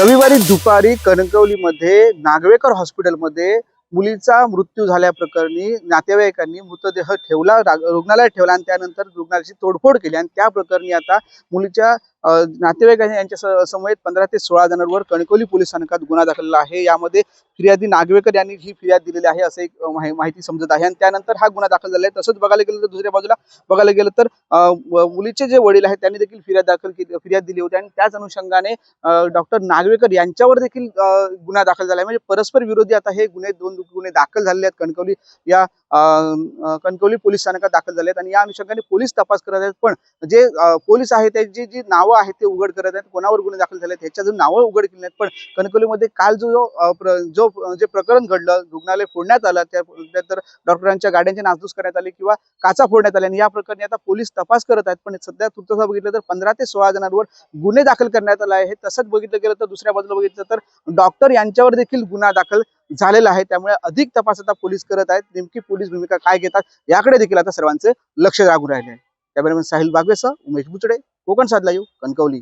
रविवारी दुपारी कणकवलीमध्ये नागवेकर हॉस्पिटलमध्ये मुलीचा मृत्यू झाल्याप्रकरणी नातेवाईकांनी मृतदेह ठेवला रुग्णालयात ठेवला आणि त्यानंतर रुग्णालयाची तोडफोड केली आणि त्या प्रकरणी आता मुलीच्या नातेवाईकांनी यांच्या समवेत पंधरा ते सोळा जणांवर कणकवली पोलीस स्थानकात गुन्हा दाखल आहे. यामध्ये फिर्यादी नागवेकर यांनी ही फिर्याद दिलेली आहे असं एक माहिती समजत आहे. आणि त्यानंतर हा गुन्हा दाखल झाला आहे. तसंच बघायला गेलं तर दुसऱ्या बाजूला बघायला गेलं तर मुलीचे जे वडील आहेत त्यांनी देखील फिर्याद दाखल केली फिर्याद दिली होती. आणि त्याच अनुषंगाने डॉक्टर नागवेकर यांच्यावर देखील गुन्हा दाखल झाला आहे. म्हणजे परस्पर विरोधी आता हे गुन्हे दोन गुन्हे दाखल झालेले आहेत. कणकवली या कणकवली पोलीस स्थानकात दाखल झाले आहेत. आणि या अनुषंगाने पोलीस तपास करत आहेत. पण जे पोलीस आहेत त्यांची जी नावं आहेत ते उघड करत आहेत कोणावर गुन्हे दाखल झाले आहेत ह्याच्या नावं उघड केली नाहीत. पण कणकवलीमध्ये काल जो जो जे प्रकरण घडलं रुग्णालय फोडण्यात आलं त्यानंतर डॉक्टरांच्या गाड्यांची नासधूस करण्यात आली किंवा काचा फोडण्यात आल्या. आणि या प्रकरणी आता पोलीस तपास करत आहेत पण सध्या तुर्तसा बघितलं तर पंधरा ते सोळा जणांवर गुन्हे दाखल करण्यात आला आहे तसंच बघितलं गेलं तर दुसऱ्या बाजूला बघितलं तर डॉक्टर यांच्यावर देखील गुन्हा दाखल झालेला आहे. त्यामुळे अधिक तपास आता पोलीस करत आहेत. नेमकी पोलीस भूमिका काय घेतात याकडे देखील आता सर्वांचे लक्ष लागून राहिले आहे कॅमेरामॅन साहिल बागवेसह उमेश बुचडे कोकण साधला येऊ कणकवली